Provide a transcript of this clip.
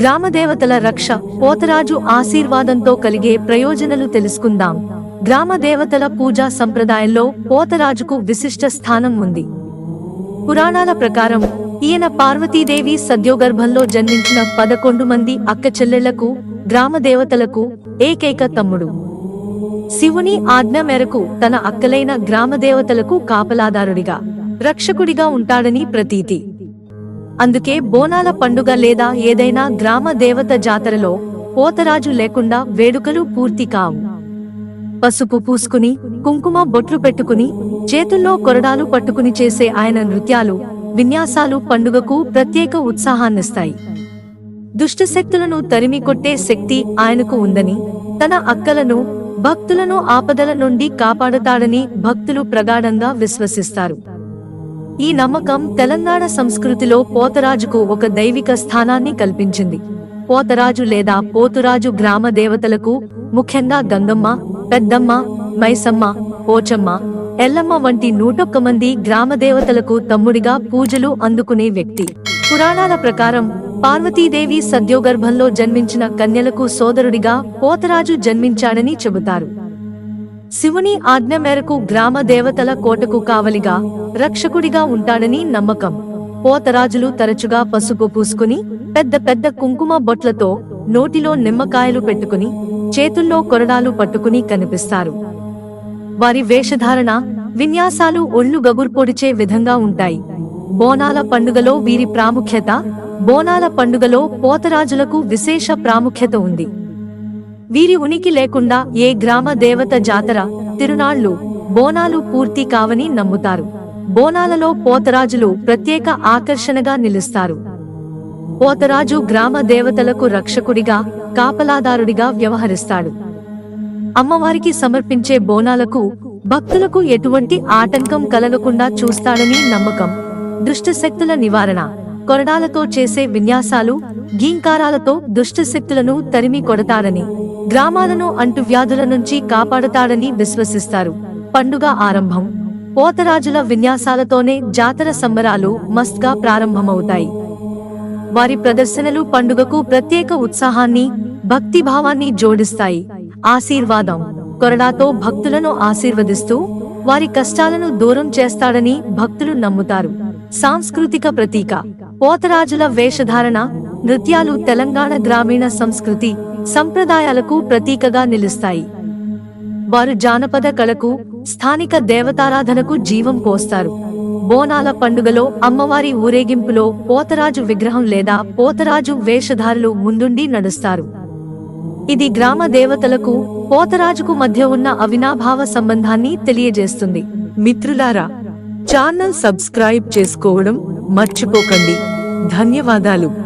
గ్రామదేవతల రక్ష పోతరాజు ఆశీర్వాదంతో కలిగే ప్రయోజనాలు తెలుసుకుందాం. గ్రామదేవతల పూజా సంప్రదాయంలో పోతరాజుకు విశిష్ట స్థానం ఉంది. పురాణాల ప్రకారం ఈయన పార్వతీదేవి సద్యోగర్భంలో జన్మించిన పదకొండు మంది అక్క చెల్లెళ్ళకు గ్రామదేవతలకు ఏకైక తమ్ముడు. శివుని ఆజ్ఞ మేరకు తన అక్కలైన గ్రామదేవతలకు కాపలాదారుడిగా రక్షకుడిగా ఉంటాడని ప్రతీతి. అందుకే బోనాల పండుగ లేదా ఏదైనా గ్రామ దేవత జాతరలో పోతరాజు లేకుండా వేడుకలు పూర్తి కావు. పసుపు పూసుకుని కుంకుమ బొట్లు పెట్టుకుని చేతుల్లో కొరడాలు పట్టుకుని చేసే ఆయన నృత్యాలు విన్యాసాలు పండుగకు ప్రత్యేక ఉత్సాహాన్నిస్తాయి. దుష్టశక్తులను తరిమి కొట్టే శక్తి ఆయనకు ఉందని తన అక్కలను భక్తులను ఆపదల నుండి కాపాడతాడని భక్తులు ప్రగాఢంగా విశ్వసిస్తారు. ఈ నమ్మకం తెలంగాణ సంస్కృతిలో పోతరాజుకు ఒక దైవిక స్థానాన్ని కల్పించింది. పోతరాజు లేదా పోతురాజు గ్రామ దేవతలకు ముఖ్యంగా గంగమ్మ పెద్దమ్మ మైసమ్మ పోచమ్మ ఎల్లమ్మ వంటి నూటొక్క మంది గ్రామ దేవతలకు తమ్ముడిగా పూజలు అందుకునే వ్యక్తి. పురాణాల ప్రకారం పార్వతీదేవి సద్యోగర్భంలో జన్మించిన కన్యలకు సోదరుడిగా పోతరాజు జన్మించాడని చెబుతారు. శివుని ఆజ్ఞ మేరకు గ్రామ దేవతల కోటకు కావలిగా రక్షకుడిగా ఉంటాడని నమ్మకం. పోతరాజులు తరచుగా పసుపు పూసుకుని పెద్ద పెద్ద కుంకుమ బొట్లతో నోటిలో నిమ్మకాయలు పెట్టుకుని చేతుల్లో కొరడాలు పట్టుకుని కనిపిస్తారు. వారి వేషధారణ విన్యాసాలు ఒళ్ళు గగుర్పొడిచే విధంగా ఉంటాయి. బోనాల పండుగలో వీరి ప్రాముఖ్యత బోనాల పండుగలో పోతరాజులకు విశేష ప్రాముఖ్యత ఉంది. వీరి ఉనికి లేకుండా ఏ గ్రామ దేవత జాతర తిరునాళ్ళు బోనాలు పూర్తి కావని నమ్ముతారు. బోనాలలో పోతరాజులు ప్రత్యేక ఆకర్షణగా నిలుస్తారు. పోతరాజు గ్రామ దేవతలకు రక్షకుడిగా కాపలాదారుడిగా వ్యవహరిస్తాడు. అమ్మవారికి సమర్పించే బోనాలకు భక్తులకు ఎటువంటి ఆటంకం కలగకుండా చూస్తాడని నమ్మకం. దుష్టశక్తుల నివారణ. కొరడాలతో చేసే విన్యాసాలు గీంకారాలతో దుష్టశక్తులను తరిమి కొడతాడని గ్రామాలను అంటువ్యాధుల నుంచి కాపాడతాడని విశ్వసిస్తారు. పండుగ ఆరంభం. పోతరాజుల విన్యాసాలతోనే జాతర సంబరాలు మస్త్గా ప్రారంభమవుతాయి. వారి ప్రదర్శనలు పండుగకు ప్రత్యేక ఉత్సాహాన్ని భక్తిభావాన్ని జోడిస్తాయి. ఆశీర్వాదం. కొరడాతో భక్తులను ఆశీర్వదిస్తూ వారి కష్టాలను దూరం చేస్తాడని భక్తులు నమ్ముతారు. సాంస్కృతిక ప్రతీక. పోతరాజుల వేషధారణ నృత్యాలు తెలంగాణ గ్రామీణ సంస్కృతి సంప్రదాయాలకు ప్రతీకగా నిలుస్తాయి. వారు జానపద కళకు స్థానిక దేవతారాధనకు జీవం పోస్తారు. బోనాల పండుగలో అమ్మవారి ఊరేగింపులో పోతరాజు విగ్రహం లేదా పోతరాజు వేషధారులు ముందుండి నడుస్తారు. ఇది గ్రామ దేవతలకు పోతరాజుకు మధ్య ఉన్న అవినాభావ సంబంధాన్ని తెలియజేస్తుంది. మిత్రులారా ఛానల్ సబ్స్క్రైబ్ చేసుకోవడం మర్చిపోకండి. ధన్యవాదాలు.